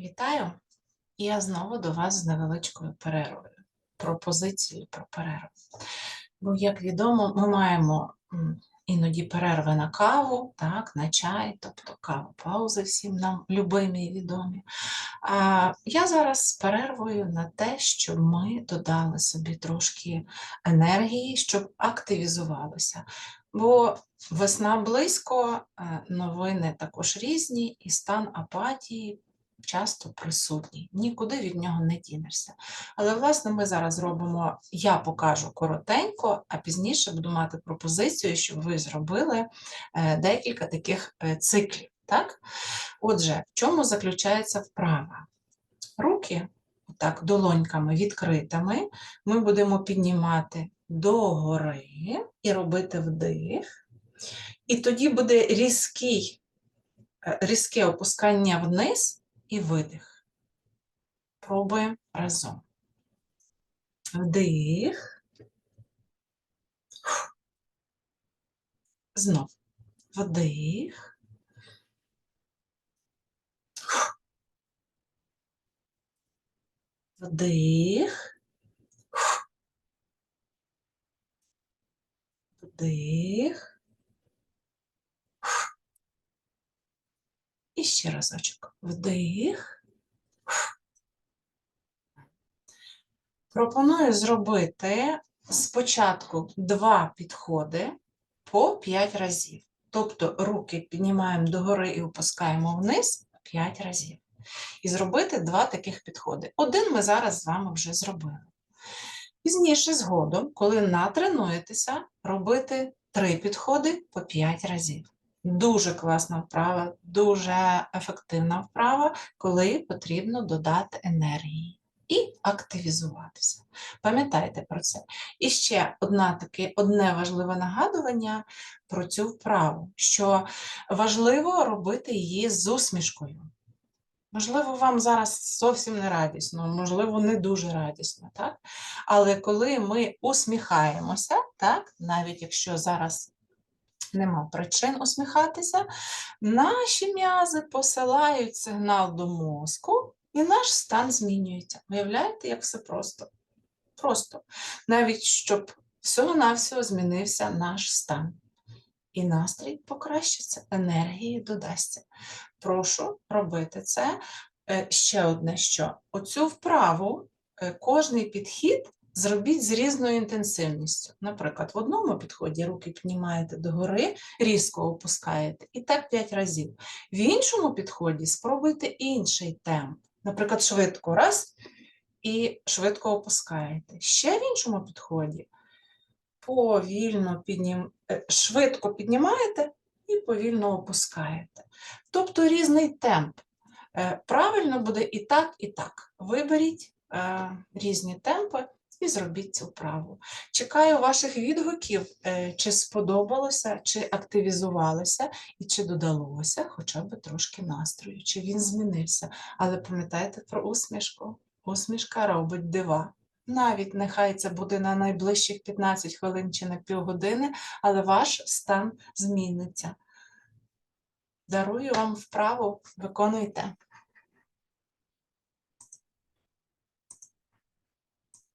Вітаю! Я знову до вас з невеличкою перервою. Пропозицією про перерву. Бо, як відомо, ми маємо іноді перерви на каву, так, на чай, тобто каву паузи всім нам любимі і відомі. А я зараз з перервою на те, щоб ми додали собі трошки енергії, щоб активізувалося. Бо весна близько, е, новини також різні, і стан апатії часто присутній. Нікуди від нього не дінешся. Але, власне, ми зараз робимо, я покажу коротенько, а пізніше буду мати пропозицію, щоб ви зробили е, декілька таких е, циклів. Так? Отже, в чому заключається вправа? Руки, так, долоньками відкритими, ми будемо піднімати догори і робити вдих. І тоді буде різкий, е, різке опускання вниз і видих. Пробуємо разом. Вдих. Знов. Вдих. Вдих. Вдих. І ще разочок. Вдих. Пропоную зробити спочатку два підходи по 5 разів. Тобто руки піднімаємо догори і опускаємо вниз 5 разів. І зробити два таких підходи. Один ми зараз з вами вже зробили. Пізніше, згодом, коли натренуєтеся, робити три підходи по 5 разів. Дуже класна вправа, дуже ефективна вправа, коли потрібно додати енергії і активізуватися. Пам'ятайте про це. І ще одна таке, одне важливе нагадування про цю вправу, що важливо робити її з усмішкою. Можливо, вам зараз зовсім не радісно, можливо, не дуже радісно, так? Але коли ми усміхаємося, так, навіть якщо зараз нема причин усміхатися, наші м'язи посилають сигнал до мозку, і наш стан змінюється. Уявляєте, як все просто? Просто. Навіть щоб всього-навсього змінився наш стан. І настрій покращиться, енергії додасться. Прошу робити це. Е, Ще одне що. Оцю вправу, е, кожний підхід зробіть з різною інтенсивністю. Наприклад, в одному підході руки піднімаєте догори, різко опускаєте, і так 5 разів. В іншому підході спробуйте інший темп. Наприклад, швидко раз і швидко опускаєте. Ще в іншому підході повільно піднім... е, швидко піднімаєте і повільно опускаєте. Тобто різний темп. Е, Правильно буде і так, і так. Виберіть е, різні темпи і зробіть цю вправу. Чекаю ваших відгуків, е, чи сподобалося, чи активізувалося, і чи додалося хоча б трошки настрою, чи він змінився. Але пам'ятайте про усмішку. Усмішка робить дива. Навіть нехай це буде на найближчих 15 хвилин чи на півгодини, але ваш стан зміниться. Дарую вам вправу, виконуйте.